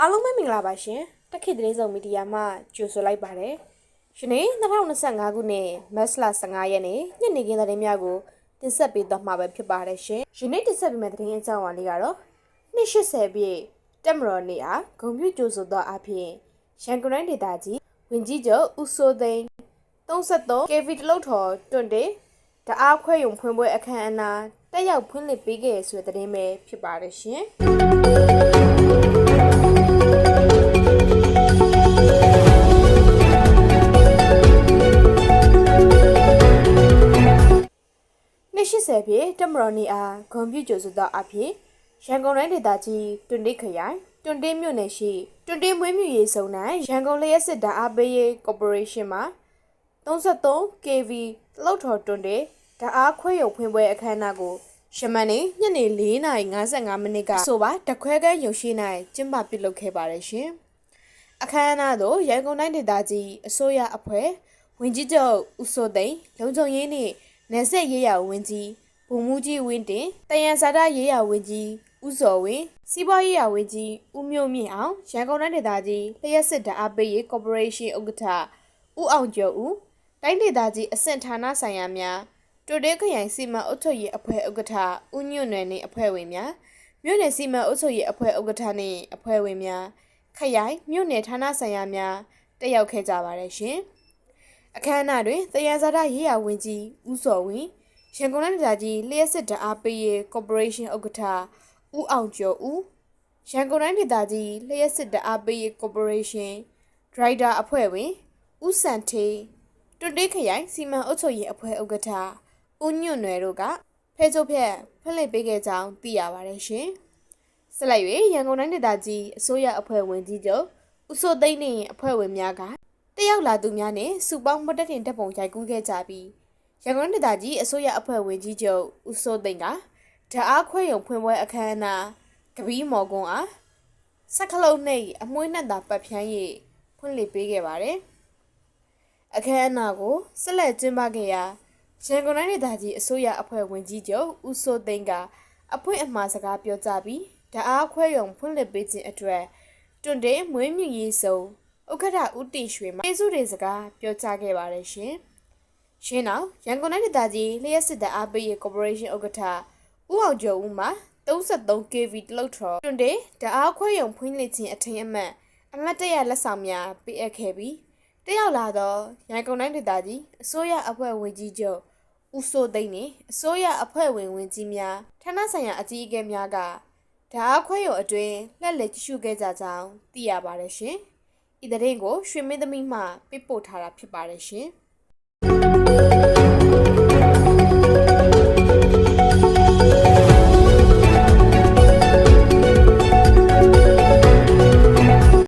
အားလုံးပဲမင်္ဂလာပါရှင်တက်ခေတ်သတင်းဆောင်မီဒီယာမှကြိုဆိုလိုက်ပါတယ်ရှင်နေ့2025ခုနှစ်မတ်လ15ရက်နေ့ညနေခင်းသတင်းများကိုတင်ဆက်ပေးသွားမှာပဲဖြစ်ပါတယ်ရှင်ယနေ့တင်ဆက်ပေးမယ့်သတင်းအကြောင်းအရာလေးကတော့280ပြည့်တက်မတော်နေအားဂုံပြူကြိုဆိုသောအဖြစ်ရန်ကုန်တိုင်းဒေသကြီးဝင်ကြီးချုပ်ဦးစိုးသိန်း33 KV တလုတ်ထော်တွန်တေတအားခွဲယုံဖွင့်ပွဲအခမ်းအနားတက်ရောက်ဖွင့်လှစ်ပေးခဲ့ဆိုတဲ့သတင်းပဲဖြစ်ပါတယ်ရှင် 80ပြည့်တမတော်နေအားဂွန်ပြူကျိုဆိုသောအဖြစ်ရန်ကုန်တိုင်းဒေသကြီးတွန်တိတ်ခရိုင်တွန်တိတ်မြို့နယ်ရှိတွန်တိတ်မွေးမြူရေးစုံ၌ရန်ကုန်လျှက်စစ်ဓာတ်အားပေးရေးကော်ပိုရေးရှင်းမှ33 KV တလောက်ထော်တွန်တိတ်ဓာတ်အားခွဲရုံဖွင့်ပွဲအခမ်းအနားကိုရှမန်နေညနေ4:55မိနစ်ကဆိုပါတခွဲကန်းရုံရှိ၌ကျင်းပပြုလုပ်ခဲ့ပါတယ်ရှင်အခမ်းအနားသို့ရန်ကုန်တိုင်းဒေသကြီးအစိုးရအဖွဲ့ဝင်ကြီးချုပ်ဦးစိုးသိန်းလုံခြုံရေးနှင့် နယ်ဆက်ရေးရဝင်းကြီးဘုံမူကြီးဝင်းတင်တယံဇာတရေးရဝင်းကြီးဦးစော်ဝင်းစီးပွားရေးရဝင်းကြီးဦးမျိုးမြင့်အောင်ရန်ကုန်တိုင်းဒေသကြီးလျှက်စစ်ဓာတ်အားပေးရေးကော်ပိုရေးရှင်းဥက္ကဋ္ဌဦးအောင်ကျော်ဦးတိုင်းဒေသကြီးအဆင့်ဌာနဆိုင်ရာများတိုတေးခရိုင်စီမံအုပ်ချုပ်ရေးအဖွဲ့ဥက္ကဋ္ဌဦးညွန့်နယ်နှင့်အဖွဲ့ဝင်များမြို့နယ်စီမံအုပ်ချုပ်ရေးအဖွဲ့ဥက္ကဋ္ဌနှင့်အဖွဲ့ဝင်များခရိုင်မြို့နယ်ဌာနဆိုင်ရာများတက်ရောက်ခဲ့ကြပါတယ်ရှင်။ အခမ်းအနားတွင်သယံဇာတရေးရာဝန်ကြီးဦးစော်ဝင်းရန်ကုန်တိုင်းဒေသကြီးလျှက်စစ်ဓာတ်အားပေးရေးကော်ပိုရေးရှင်းဥက္ကဋ္ဌဦးအောင်ကျော်ဦးရန်ကုန်တိုင်းဒေသကြီးလျှက်စစ်ဓာတ်အားပေးရေးကော်ပိုရေးရှင်းဒရိုက်တာအဖွဲ့ဝင်ဦးစံထေးတွန်တေးခရိုင်စီမံအုပ်ချုပ်ရေးအဖွဲ့ဥက္ကဋ္ဌဦးညွန့်နယ်တို့ကဖဲချိုးဖက်ဖွင့်လှစ်ပေးခဲ့ကြောင်းသိရပါတယ်ရှင်။ဆက်လက်၍ရန်ကုန်တိုင်းဒေသကြီးအစိုးရအဖွဲ့ဝင်ကြီးချုပ်ဦးစိုးသိန်းနှင့်အဖွဲ့ဝင်များက တက်ရောက်လာသူများနဲ့စုပေါင်းမတက်တင်တက်ပုံရိုက်ကူးခဲ့ကြပြီးရန်ကုန်ဒေသကြီးအစိုးရအဖွဲ့ဝင်ကြီးချုပ်ဦးစိုးသိန်းကဓာတ်အားခွဲရုံဖွင့်ပွဲအခမ်းအနားကပီးမော်ကွန်အားစက်ကလုံးနှိပ်အမွှေးနဲ့သာပတ်ဖြန်း၍ဖွင့်လှစ်ပေးခဲ့ပါတယ်။အခမ်းအနားကိုဆက်လက်ကျင်းပခဲ့ရာရန်ကုန်တိုင်းဒေသကြီးအစိုးရအဖွဲ့ဝင်ကြီးချုပ်ဦးစိုးသိန်းကအဖွင့်အမှားစကားပြောကြားပြီးဓာတ်အားခွဲရုံဖွင့်လှစ်ပေးခြင်းအတွက်တွန်တေမွေးမြူရေးစုံ ဥက္ကဋ္ဌဦးတီရွှေမှကျေးဇူးတွေစကားပြောကြားခဲ့ပါတယ်ရှင်။ရှင်းနောက်ရန်ကုန်တိုင်းဒေသကြီးလျှက်စစ်တပ်အားပေးရေးကော်ပိုရေးရှင်းဥက္ကဋ္ဌဦးအောင်ကျော်ဦးမှ 33kV တလုတ်ထော်တွန်တေတအားခွဲရုံဖွင့်လှစ်ခြင်းအထင်အမှတ်အမတ်တရလက်ဆောင်များပေးအပ်ခဲ့ပြီးတက်ရောက်လာသောရန်ကုန်တိုင်းဒေသကြီးအစိုးရအဖွဲ့ဝင်ကြီးချုပ်ဦးစိုးသိန်းနှင့်အစိုးရအဖွဲ့ဝင်ဝင်ကြီးများဌာနဆိုင်ရာအကြီးအကဲများကဓာတ်ခွဲရုံအတွင်းလက်လက်ကြည့်ရှုခဲ့ကြကြောင်းသိရပါတယ်ရှင်။ ဤတဲ့ရင်ကိုရွှေမင်းသမီးမှပြပို့ထားတာဖြစ်ပါတယ်ရှင်။